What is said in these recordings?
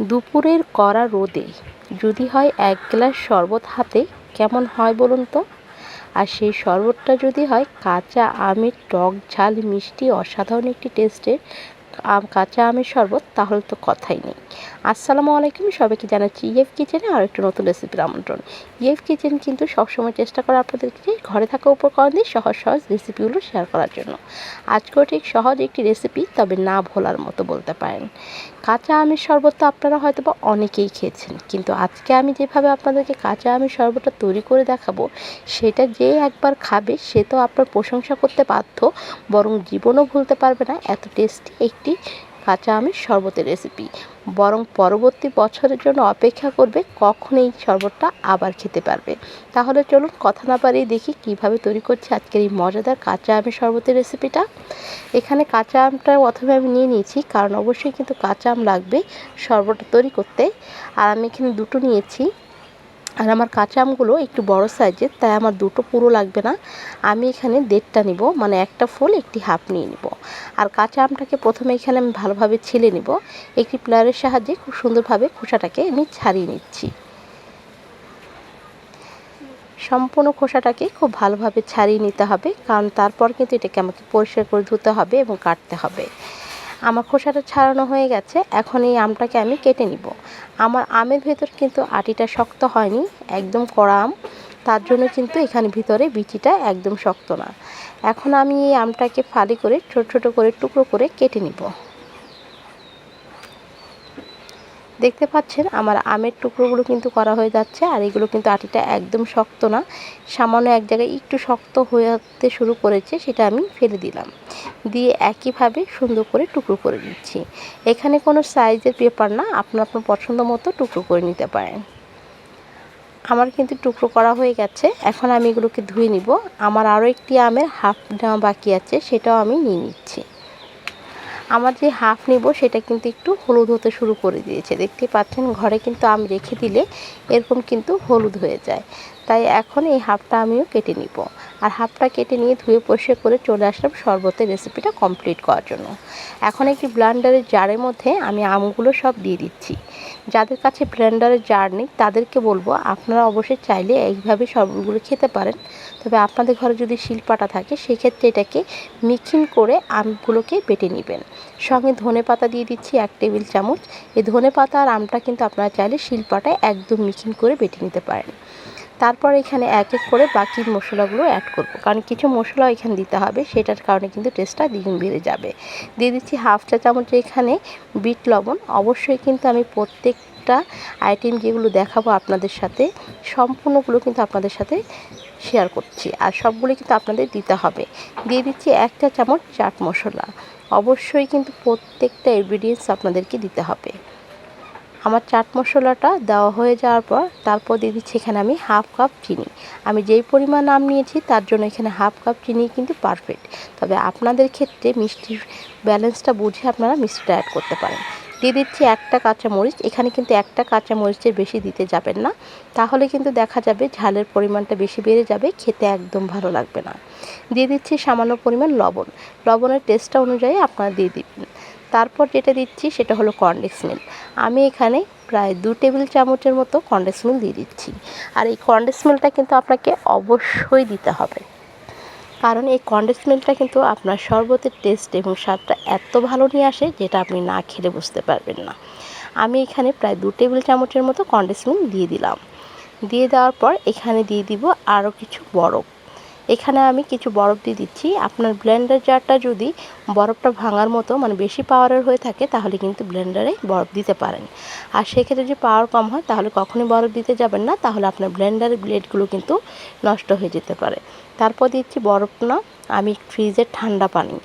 দুপুরের করা রোদে যদি হয় এক গ্লাস শরবত হাতে, কেমন হয় বলুন তো? আর সেই শরবতটা যদি হয় কাঁচা আমের টক ঝাল, মিষ্টি, অসাধারণ একটি টেস্টের আম, কাঁচা আমের শরবত, তাহলে তো কথাই নেই। আসসালামু আলাইকুম, সবাইকে জানাচ্ছি ইএফ কিচেনে আর একটু নতুন রেসিপির আমন্ত্রণ। ইএফ কিচেন কিন্তু সবসময় চেষ্টা করে আপনাদেরকে ঘরে থাকা উপকরণ দিয়ে সহজ সহজ রেসিপিগুলো শেয়ার করার জন্য। আজকেও ঠিক সহজ একটি রেসিপি তবে না ভোলার মতো বলতে পারেন। কাঁচা আমের শরবত তো আপনারা হয়তো বা অনেকেই খেয়েছেন, কিন্তু আজকে আমি যেভাবে আপনাদেরকে কাঁচা আমের শরবতটা তৈরি করে দেখাবো, সেটা যে একবার খাবে, সে তো আপনার প্রশংসা করতে বাধ্য, বরং জীবনও ভুলতে পারবে না, এত টেস্টি একটি কাঁচা আমের শরবতের রেসিপি। বরং পরবর্তী বছরের জন্য অপেক্ষা করবে কখন এই শরবতটা আবার খেতে পারবে। তাহলে চলুন কথা না পারিয়ে দেখি কীভাবে তৈরি করছি আজকের এই মজাদার কাঁচা আমের শরবতের রেসিপিটা। এখানে কাঁচা আমটা প্রথমে আমি নিয়ে নিয়েছি, কারণ অবশ্যই কিন্তু কাঁচা আম লাগবে শরবতটা তৈরি করতে। আর আমি এখানে দুটো নিয়েছি। আর আমার কাঁচা আমগুলো একটু বড় সাইজের, তাই আমার দুটো পুরো লাগবে না। আমি এখানে দেড়টা নিব মানে একটা ফুল একটি হাফ নিয়ে নিব। আর কাঁচা আমটাকে প্রথমে এখানে আমি ভালোভাবে ছিলে নিব। একটি প্লেয়ারের সাহায্যে খুব সুন্দরভাবে খোসাটাকে আমি ছাড়িয়ে নিচ্ছি। সম্পূর্ণ খোসাটাকে খুব ভালোভাবে ছাড়িয়ে নিতে হবে, কারণ তারপর কিন্তু এটাকে আমাকে পরিষ্কার করে ধুতে হবে এবং কাটতে হবে। আমার খোসাটা ছাড়ানো হয়ে গেছে, এখন এই আমটাকে আমি কেটে নিব। আমার আমের ভেতর কিন্তু আটিটা শক্ত হয়নি, একদম কড়া আম, তার জন্য কিন্তু এখানে ভিতরে বিচিটা একদম শক্ত না। এখন আমি এই আমটাকে ফালি করে ছোট ছোট করে টুকরো করে কেটে নিব। দেখতে পাচ্ছেন, আমার আমের টুকরোগুলো কিন্তু করা হয়ে যাচ্ছে, আর এগুলো কিন্তু আটিটা একদম শক্ত না। সামান্য এক জায়গায় একটু শক্ত হতে শুরু করেছে, সেটা আমি ফেলে দিলাম। দিয়ে একইভাবে সুন্দর করে টুকরো করে দিচ্ছি এখানে কোনো সাইজের পেপার না, আপনার আপনার পছন্দ মতো টুকরো করে নিতে পারেন। আমার কিন্তু টুকরো করা হয়ে গেছে, এখন আমি এগুলোকে ধুয়ে নিব। আমার আরও একটি আমের হাফ বাকি আছে, সেটাও আমি নিয়ে নিচ্ছি। আমার যে হাফ নিব, সেটা কিন্তু একটু হলুদ হতে শুরু করে দিয়েছে। দেখতে পাচ্ছেন, ঘরে কিন্তু আমি রেখে দিলে এরকম কিন্তু হলুদ হয়ে যায়। তাই এখন এই হাফটা আমিও কেটে নিব। আর হাফটা কেটে নিয়ে ধুয়ে পরিষ্কার করে চলে আসলাম শরবতের রেসিপিটা কমপ্লিট করার জন্য। এখন একটি ব্লান্ডারের জারের মধ্যে আমি আমগুলো সব দিয়ে দিচ্ছি। যাদের কাছে ব্লেন্ডারের জার নেই, তাদেরকে বলব আপনারা অবশ্যই চাইলে এইভাবে সবগুলো খেতে পারেন। তবে আপনাদের ঘরে যদি শিলপাটা থাকে, সেক্ষেত্রে এটাকে মিক্সিং করে আমগুলোকে বেটে নেবেন। সঙ্গে ধনে পাতা দিয়ে দিচ্ছি এক টেবিল চামচ। এই ধনে পাতা আর আমটা কিন্তু আপনারা চাইলে শিলপাটায় একদম মিক্সিং করে বেটে নিতে পারেন। তারপর এখানে এক এক করে বাকি মশলাগুলো অ্যাড করব। কারণ কিছু মশলা এখানে দিতে হবে, সেটার কারণে কিন্তু টেস্টটা দ্বিগুণ বেড়ে যাবে। দিয়ে দিচ্ছি হাফ চা চামচ এখানে বিট লবণ। অবশ্যই কিন্তু আমি প্রত্যেকটা আইটেম যেগুলো দেখাবো আপনাদের সাথে, সম্পূর্ণগুলো কিন্তু আপনাদের সাথে শেয়ার করছি। আর সবগুলো কিন্তু আপনাদের দিতে হবে। দিয়ে দিচ্ছি একটা চামচ চাট মশলা। অবশ্যই কিন্তু প্রত্যেকটা ইনগ্রিডিয়েন্টস আপনাদেরকে দিতে হবে। আমার চাট মশলাটা দেওয়া হয়ে যাওয়ার পর তারপর দিয়ে দিচ্ছি এখানে আমি হাফ কাপ চিনি। আমি যেই পরিমাণ আম নিয়েছি তার জন্য এখানে হাফ কাপ চিনি কিন্তু পারফেক্ট তবে আপনাদের ক্ষেত্রে মিষ্টির ব্যালেন্সটা বুঝে আপনারা মিষ্টিটা অ্যাড করতে পারেন। দিয়ে দিচ্ছি একটা কাঁচা মরিচ এখানে কিন্তু একটা কাঁচা মরিচের বেশি দিতে যাবেন না। তাহলে কিন্তু দেখা যাবে ঝালের পরিমাণটা বেশি বেড়ে যাবে, খেতে একদম ভালো লাগবে না। দিয়ে দিচ্ছি সামান্য পরিমাণ লবণ। লবণের টেস্টটা অনুযায়ী আপনারা দিয়ে দিবেন। তারপর যেটা দিচ্ছি সেটা হলো কর্নডেক্স মিল্ক আমি এখানে প্রায় দু টেবিল চামচের মতো কন্ডেন্স মিল্ক দিয়ে দিচ্ছি। আর এই কন্ডেন্স মিল্কটা কিন্তু আপনাকে অবশ্যই দিতে হবে। কারণ এই কন্ডেন্স মিল্কটা কিন্তু আপনার শরবতের টেস্ট এবং স্বাদটা এত ভালো নিয়ে আসে যেটা আপনি না খেলে বুঝতে পারবেন না। আমি এখানে প্রায় দু টেবিল চামচের মতো কন্ডেন্স মিল্ক দিয়ে দিলাম। দিয়ে দেওয়ার পর এখানে দিয়ে দিব আরও কিছু বরফ। এখানে আমি কিছু বরফ দিয়ে দিচ্ছি। আপনার ব্লেন্ডার জারটা যদি বরফটা ভাঙার মতো মানে বেশি পাওয়ারের হয়ে থাকে, তাহলে কিন্তু ব্লেন্ডারে বরফ দিতে পারেন। আর সেক্ষেত্রে যদি পাওয়ার কম হয়, তাহলে কখনই বরফ দিতে যাবেন না, তাহলে আপনার ব্লেন্ডারের ব্লেডগুলো কিন্তু নষ্ট হয়ে যেতে পারে। তারপর দিচ্ছি বরফ না, আমি ফ্রিজের ঠান্ডা পানি।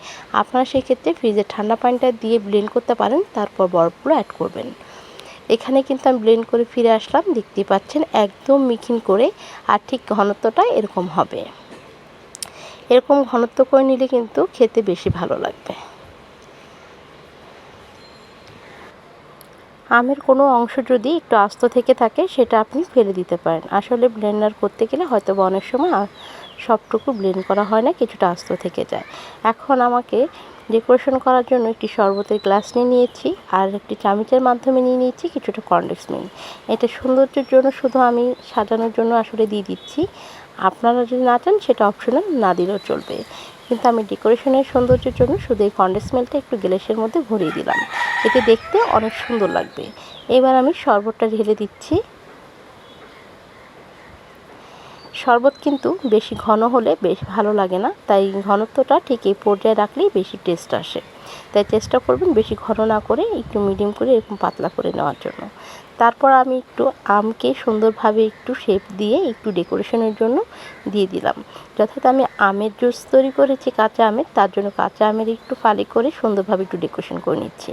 আপনারা সেক্ষেত্রে ফ্রিজের ঠান্ডা পানিটা দিয়ে ব্লেন্ড করতে পারেন, তারপর বরফগুলো অ্যাড করবেন। এখানে কিন্তু আমি ব্লেন্ড করে ফিরে আসলাম, দেখতেই পাচ্ছেন, একদম মিখিন করে, আর ঠিক ঘনত্বটা এরকম হবে। এরকম ঘনত্ব করে নিলে কিন্তু খেতে বেশি ভালো লাগবে। আমের কোনো অংশ যদি একটু আস্ত থেকে থাকে, সেটা আপনি ফেলে দিতে পারেন। আসলে ব্লেন্ডার করতে গেলে হয়তো অনেক সময় সবটুকু ব্লেন্ড করা হয় না, কিছুটা আস্ত থেকে যায়। এখন আমাকে ডেকোরেশন করার জন্য একটি শরবতের গ্লাস নিয়ে নিয়েছি, আর একটি চামচের মাধ্যমে নিয়ে নিয়েছি কিছুটা কন্ডেক্স মিল্ক এটা সৌন্দর্যের জন্য শুধু আমি সাজানোর জন্য আসলে দিয়ে দিচ্ছি। আপনারা যদি না চান, সেটা অপশনাল না দিলেও চলবে। কিন্তু আমি ডেকোরেশনের সৌন্দর্যের জন্য শুধু এই কন্ডেন্স একটু গ্লেসের মধ্যে ভরিয়ে দিলাম। এতে দেখতে অনেক সুন্দর লাগবে। এবার আমি শরবতটা ঢেলে দিচ্ছি। শরবত কিন্তু বেশি ঘন হলে বেশ ভালো লাগে না। তাই ঘনত্বটা ঠিক এই পর্যায়ে রাখলেই বেশি টেস্ট আসে। তাই চেষ্টা করবেন বেশি ঘন না করে একটু মিডিয়াম করে এরকম পাতলা করে নেওয়ার জন্য। তারপর আমি একটু আমকে সুন্দরভাবে একটু শেপ দিয়ে একটু ডেকোরেশনের জন্য দিয়ে দিলাম। যথাযথ আমি আমের জুস তৈরি করেছি কাঁচা আমের, তার জন্য কাঁচা আমের একটু ফালি করে সুন্দরভাবে একটু ডেকোরেশন করে নিচ্ছি।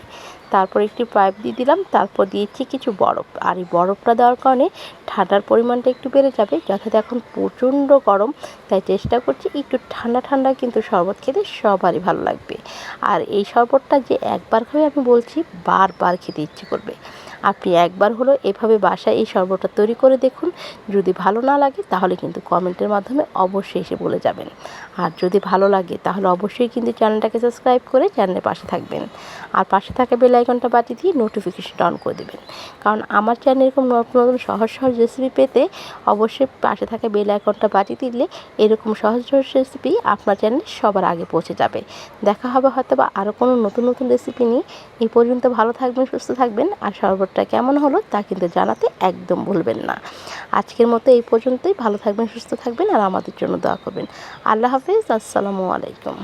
তারপর একটি পাইপ দিয়ে দিলাম, তারপর দিয়েছি কিছু বরফ। আর এই বরফটা দেওয়ার কারণে ঠান্ডার পরিমাণটা একটু বেড়ে যাবে, যথাযথ এখন প্রচণ্ড গরম, তাই চেষ্টা করছি একটু ঠান্ডা ঠান্ডা কিন্তু শরবত খেতে সবারই ভালো লাগবে। আর এই শরবতটা যে একবার খাবে আমি বলছি বারবার খেতে ইচ্ছে করবে। আপনি একবার হলো এভাবে বাসায় এই শরবতটা তৈরি করে দেখুন। যদি ভালো না লাগে, তাহলে কিন্তু কমেন্টের মাধ্যমে অবশ্যই এসে বলে যাবেন। আর যদি ভালো লাগে, তাহলে অবশ্যই কিন্তু চ্যানেলটাকে সাবস্ক্রাইব করে চ্যানেলের পাশে থাকবেন। আর পাশে থাকা বেল আইকনটা বাটি দিয়ে নোটিফিকেশনটা অন করে দেবেন। কারণ আমার চ্যানেল এরকম নতুন নতুন সহজ সহজ রেসিপি পেতে অবশ্যই পাশে থাকা বেল আইকনটা বাটি দিলে এরকম সহজ সহজ রেসিপি আপনার চ্যানেলে সবার আগে পৌঁছে যাবে। দেখা হবে হয়তো বা আরও কোনো নতুন নতুন রেসিপি নিয়ে। এই পর্যন্ত ভালো থাকবেন, সুস্থ থাকবেন। আর শরবতটা কেমন হলো তা কিন্তু জানাতে একদম ভুলবেন না। আজকের মতো এই পর্যন্তই। ভালো থাকবেন, সুস্থ থাকবেন আর আমাদের জন্য দোয়া করবেন। আল্লাহ হাফিজ, আসসালামু আলাইকুম।